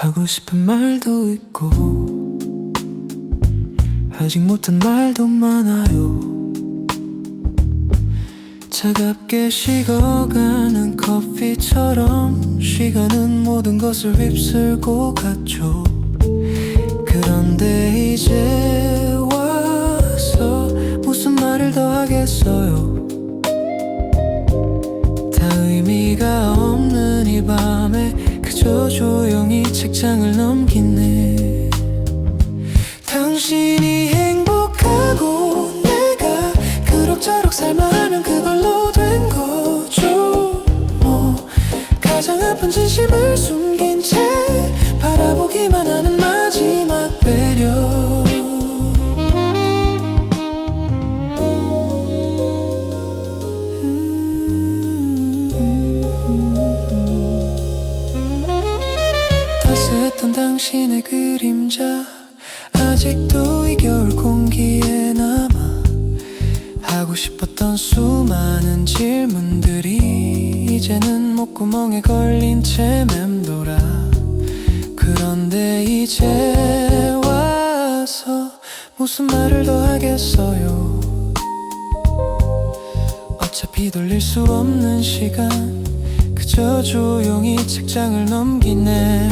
하고 싶은 말도 있고 아직 못한 말도 많아요. 차갑게 식어가는 커피처럼 시간은 모든 것을 휩쓸고 갔죠. 그런데 이제 저 조용히 책장을 넘기네. 당신이 행복하고 내가 그럭저럭 살만하면 그걸로 된 거죠. 뭐 가장 아픈 진심을 바라보기 따스했던 당신의 그림자. 아직도 이 겨울 공기에 남아 하고 싶었던 수많은 질문들이 이제는 목구멍에 걸린 채 맴돌아. 그런데 이제 와서 무슨 말을 더 하겠어요? 어차피 돌릴 수 없는 시간. 그저 조용히 책장을 넘기네